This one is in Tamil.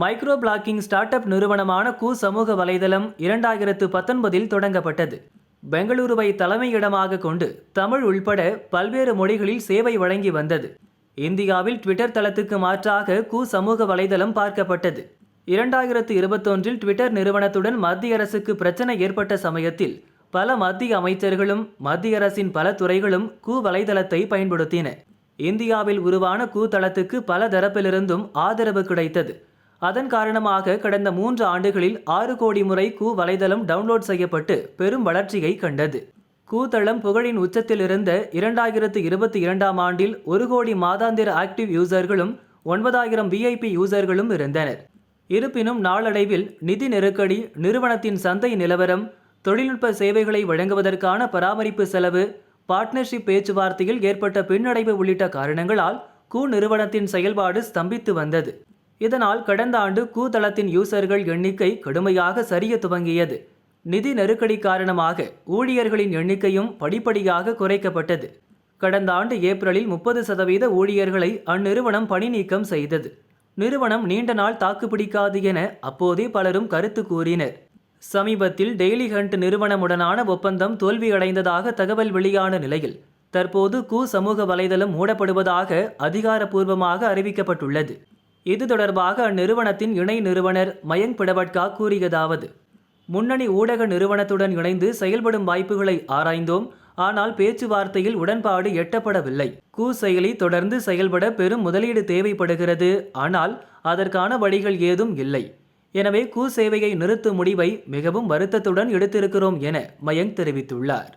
மைக்ரோ பிளாக்கிங் ஸ்டார்ட் அப் நிறுவனமான கு சமூக வலைதளம் இரண்டாயிரத்து பத்தொன்பதில் தொடங்கப்பட்டது. பெங்களூருவை தலைமையிடமாக கொண்டு தமிழ் உள்பட பல்வேறு மொழிகளில் சேவை வழங்கி வந்தது. இந்தியாவில் ட்விட்டர் தளத்துக்கு மாற்றாக கு சமூக வலைதளம் பார்க்கப்பட்டது. இரண்டாயிரத்து இருபத்தொன்றில் ட்விட்டர் நிறுவனத்துடன் மத்திய அரசுக்கு பிரச்சனை ஏற்பட்ட சமயத்தில் பல மத்திய அமைச்சர்களும் மத்திய அரசின் பல துறைகளும் கு வலைதளத்தை பயன்படுத்தின. இந்தியாவில் உருவான கு தளத்துக்கு பல தரப்பிலிருந்தும் ஆதரவு கிடைத்தது. அதன் காரணமாக கடந்த மூன்று ஆண்டுகளில் ஆறு கோடி முறை கு வலைதளம் டவுன்லோட் செய்யப்பட்டு பெரும் வளர்ச்சியை கண்டது. கூத்தளம் புகழின் உச்சத்தில் இருந்த இரண்டாயிரத்து இருபத்தி இரண்டாம் ஆண்டில் ஒரு கோடி மாதாந்திர ஆக்டிவ் யூசர்களும் ஒன்பதாயிரம் விஐபி யூசர்களும் இருந்தனர். இருப்பினும் நாளடைவில் நிதி நெருக்கடி நிறுவனத்தின் சந்தை நிலவரம் தொழில்நுட்ப சேவைகளை வழங்குவதற்கான பராமரிப்பு செலவு பார்ட்னர்ஷிப் பேச்சுவார்த்தையில் ஏற்பட்ட பின்னடைவு உள்ளிட்ட காரணங்களால் கூ நிறுவனத்தின் செயல்பாடு ஸ்தம்பித்து வந்தது. இதனால் கடந்த ஆண்டு கூதளத்தின் யூசர்கள் எண்ணிக்கை கடுமையாக சரிய துவங்கியது. நிதி நெருக்கடி காரணமாக ஊழியர்களின் எண்ணிக்கையும் படிப்படியாக குறைக்கப்பட்டது. கடந்த ஆண்டு ஏப்ரலில் முப்பது சதவீத ஊழியர்களை அந்நிறுவனம் பணி நீக்கம் செய்தது. நிறுவனம் நீண்ட நாள் தாக்குப்பிடிக்காது என அப்போதே பலரும் கருத்து கூறினர். சமீபத்தில் டெய்லி ஹண்ட் நிறுவனமுடனான ஒப்பந்தம் தோல்வியடைந்ததாக தகவல் வெளியான நிலையில் தற்போது கு சமூக வலைதளம் மூடப்படுவதாக அதிகாரப்பூர்வமாக அறிவிக்கப்பட்டுள்ளது. இது தொடர்பாக அந்நிறுவனத்தின் இணை நிறுவனர் மயங்க் பிடவட்கா கூறியதாவது முன்னணி ஊடக நிறுவனத்துடன் இணைந்து செயல்படும் வாய்ப்புகளை ஆராய்ந்தோம். ஆனால் பேச்சுவார்த்தையில் உடன்பாடு எட்டப்படவில்லை. கூ செயலி தொடர்ந்து செயல்பட பெரும் முதலீடு தேவைப்படுகிறது. ஆனால் அதற்கான வழிகள் ஏதும் இல்லை. எனவே கூ சேவையை நிறுத்தும் முடிவை மிகவும் வருத்தத்துடன் எடுத்திருக்கிறோம் என மயங்க் தெரிவித்துள்ளார்.